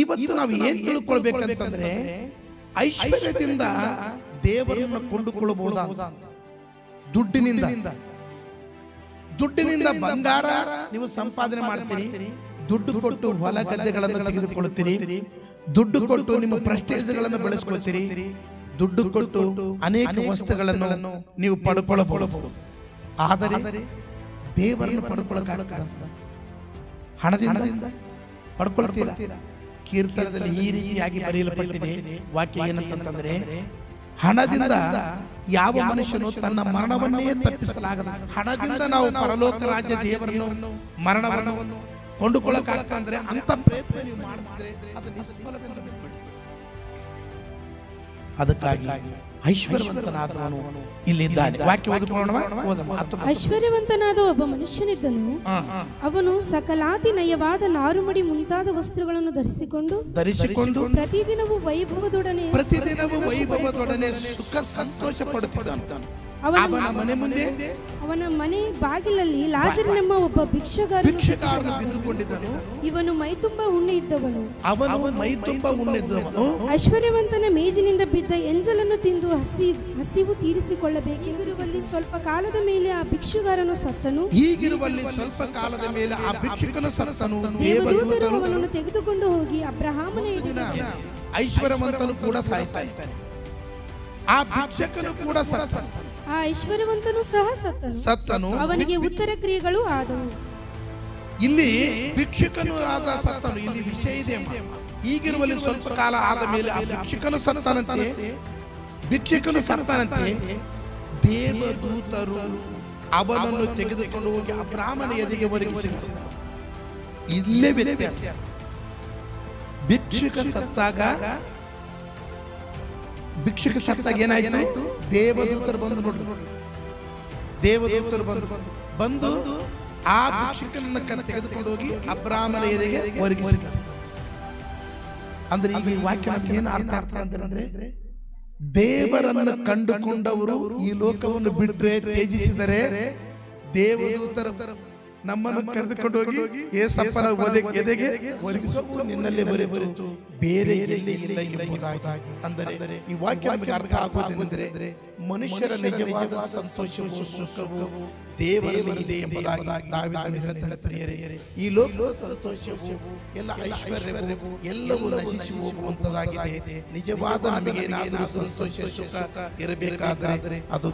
ಇವತ್ತು ನಾವು ಏನ್ ತಿಳ್ಕೊಳ್ಬೇಕಂತಂದ್ರೆ ಐಶ್ವರ್ಯದಿಂದ ದೇವರನ್ನ ಕೊಂಡುಕೊಳ್ಳಬಹುದಾ ಅಂತ ದುಡ್ಡಿನಿಂದ. ದುಡ್ಡಿನಿಂದ. ಬಂಗಾರ ನೀವು ಸಂಪಾದನೆ ಮಾಡ್ತೀರಿ. ದುಡ್ಡು ಕೊಟ್ಟು ಹೊಲ ಗದ್ದೆಗಳನ್ನು ತೆಗೆದುಕೊಳ್ಳುತ್ತೀರಿ. ದುಡ್ಡು ಕೊಟ್ಟು ನಿಮ್ಮ ಪ್ರೆಸ್ಟೇಜ್ಗಳನ್ನು ಬೆಳೆಸ್ಕೊಳ್ತೀರಿ. ದುಡ್ಡು ಕೊಟ್ಟು ಅನೇಕ ವಸ್ತುಗಳನ್ನು ನೀವು ಪಡ್ಕೊಳ್ಳಬಹುದು. ಆದರೆ ದೇವರನ್ನು ಪಡ್ಕೊಳ್ಳಕ್ಕಾಗಲ್ಲ ಹಣದಿಂದ ಪಡ್ಕೊಳ್ತೀರಾ? ಕೀರ್ತನದಲ್ಲಿ ಈ ರೀತಿಯಾಗಿ ಬರೆಯಲ್ಪಟ್ಟಿದೆ. ವಾಕ್ಯ ಏನಂತಂತಂದ್ರೆ ಹಣದಿಂದ ಯಾವ ಮನುಷ್ಯನು ತನ್ನ ಮರಣವನ್ನೇ ತಪ್ಪಿಸಲಾಗದ. ಹಣದಿಂದ ನಾವು ಪರಲೋಕ ರಾಜ್ಯ ದೇವರನ್ನು ಮರಣವನ್ನು ಕೊಂಡುಕೊಳ್ಳಕ್ಕಾಗ್ತಂದ್ರೆ ಅಂತ ಪ್ರಯತ್ನ ನೀವು ಮಾಡಿದ್ರೆ ಅದು ನಿಷ್ಫಲವೆಂದು ಬಿಟ್ಬಿಡಿ ಅದಕ್ಕಾಗಿ ಐಶ್ವರ್ಯವಂತನಾದವನು ಇಲ್ಲಿದ್ದಾನೆ. ವಾಕ್ಯ ಓದಿಕೊಳ್ಳೋಣ. ಐಶ್ವರ್ಯವಂತನಾದ ಒಬ್ಬ ಮನುಷ್ಯನಿದ್ದನು. ಅವನು ಸಕಲಾತಿ ನಯವಾದ ನಾರುಮಡಿ ಮುಂತಾದ ವಸ್ತ್ರಗಳನ್ನು ಧರಿಸಿಕೊಂಡು ಧರಿಸಿಕೊಂಡು ಪ್ರತಿದಿನವೂ ವೈಭವದೊಡನೆ ಪ್ರತಿದಿನವೂ ವೈಭವದೊಡನೆ ಸುಖ ಸಂತೋಷ ಪಡುತ್ತಿದ್ದಾನೆ. ಅವನ ಅವನ ಮನೆ ಮುಂದೆ? ಅವನ ಮನೆ ಬಾಗಿಲಲ್ಲಿ ಲಾಜರನೆಂಬ ಒಬ್ಬ ಭಿಕ್ಷಗಾರ ಭಿಕ್ಷಕಾರನು ಬಿದ್ದುಕೊಂಡಿದ್ದನು. ಇವನು ಮೈತುಂಬ ಉಣ್ಣೆ ಇದ್ದವನು ಅವನು ಮೈ ತುಂಬ ಉಣ್ಣಿದ್ದವನು ಐಶ್ವರ್ಯವಂತನ ಮೇಜಿನಿಂದ ಬಿದ್ದ ಎಂಜಲನ್ನು ತಿಂದು ಹಸಿ ಹಸಿವು ತೀರಿಸಿಕೊಳ್ಳಬೇಕೆಂದಿರುವಲ್ಲಿ ಸ್ವಲ್ಪ ಕಾಲದ ಮೇಲೆ ಆ ಭಿಕ್ಷುಗಾರನು ಸತ್ತನು. ಹೀಗಿರುವಲ್ಲಿ ಸ್ವಲ್ಪ ಕಾಲದ ಮೇಲೆ ಆ ಭಿಕ್ಷುಕನು ಸತ್ತನು. ದೇವದೂತರು ಅವನನ್ನು ತೆಗೆದುಕೊಂಡು ಹೋಗಿ ಅಬ್ರಹಾಮನ ಎದುರು ದಿನ ಐಶ್ವರ್ಯವಂತನು ಕೂಡ ಸಾಯ್ತಾನೆ. ಆ ಭಿಕ್ಷಕನು ಕೂಡ ಸತ್ತ ಆ ಐಶ್ವರ್ಯವಂತನು ಸಹ ಸತ್ತನು. ಸತ್ತನು. ಅವನಿಗೆ ಉತ್ತರ ಕ್ರಿಯೆಗಳು ಆದವು. ಇಲ್ಲಿ ಭಿಕ್ಷುಕನು ಆದ ಸತ್ತನು. ಇಲ್ಲಿ ವಿಷಯ ಇದೆ ಈಗಿರುವಲ್ಲಿ ಸ್ವಲ್ಪ ಕಾಲ ಆದ ಮೇಲೆ ಆ ಭಿಕ್ಷುಕನು ಸತ್ತನಂತೆ. ಭಿಕ್ಷುಕನು ಸತ್ತನಂತೆ. ದೇವದೂತರು ಅವನನ್ನು ತೆಗೆದುಕೊಂಡು ಹೋಗಿ ಆ ಬ್ರಾಹ್ಮಣ ಎದೆಗೆ ಒದಗಿಸಿದ ಇಲ್ಲೇ ವ್ಯತ್ಯಾಸ. ಭಿಕ್ಷುಕ ಸತ್ತಾಗ ಭಿಕ್ಷುಕ ಸತ್ತಾಗ ಏನಾಯ್ತು? ದೇವದೂತರು ಬಂದು ನೋಡ್ರಿ. ದೇವದೂತರು ಬಂದು ಬಂದು ಆ ಭಿಕ್ಷುಕನನ್ನ ಕನ್ನ ತೆಗೆದುಕೊಂಡು ಹೋಗಿ ಅಬ್ರಾಹ್ಮಣ ಎದೆಗೆ ಒರಗಿಸಿದ. ಅಂದ್ರೆ ಈಗ ಈ ವಾಕ್ಯ ಏನು ಅರ್ಥ ಆಗ್ತದೆ ಅಂತಂದ್ರೆ, ದೇವರನ್ನು ಕಂಡುಕೊಂಡವರು ಈ ಲೋಕವನ್ನು ಬಿಡ್ರೆ ತ್ಯಜಿಸಿದರೆ ದೇವದೂತರ ನಮ್ಮನ್ನು ಕರೆದುಕೊಂಡು ಹೋಗಿ ಏಸಪ್ಪನ ಒದೆ- ಎದೆಗೆ ಒರಗಿಸುವು ಬರೆ ಬರೆತು ಬೇರೆ ಎಲ್ಲಿ ಇಲ್ಲ ಎಂಬುದಾಗಿ ಅಂದರೆ ಈ ವಾಕ್ಯ ನಮಗೆ ಅರ್ಥ ಆಗುವುದೇನೆಂದರೆ ಮನುಷ್ಯರ ನಿಜವಾದ ಸಂತೋಷವು ಸುಖವು ದೇವರಲ್ಲಿ ಇದೆ ಎಂಬುದಾಗಿ ದಾವಿದನು ಹೇಳ್ತಾನೆ ಪ್ರಿಯರೇ. ಈ ಲೋಕದ ಸಂತೋಷವು ಎಲ್ಲ ಐಶ್ವರ್ಯವು ಎಲ್ಲವೂ ನಶಿಸಿ ಹೋಗುವಂತದಾಗಿದೆ ನಿಜವಾದ ನಮಗೆ ಏನಾದರೂ ಸಂತೋಷ ಸುಖ ಇರಬೇಕಾದರೆ ಅದು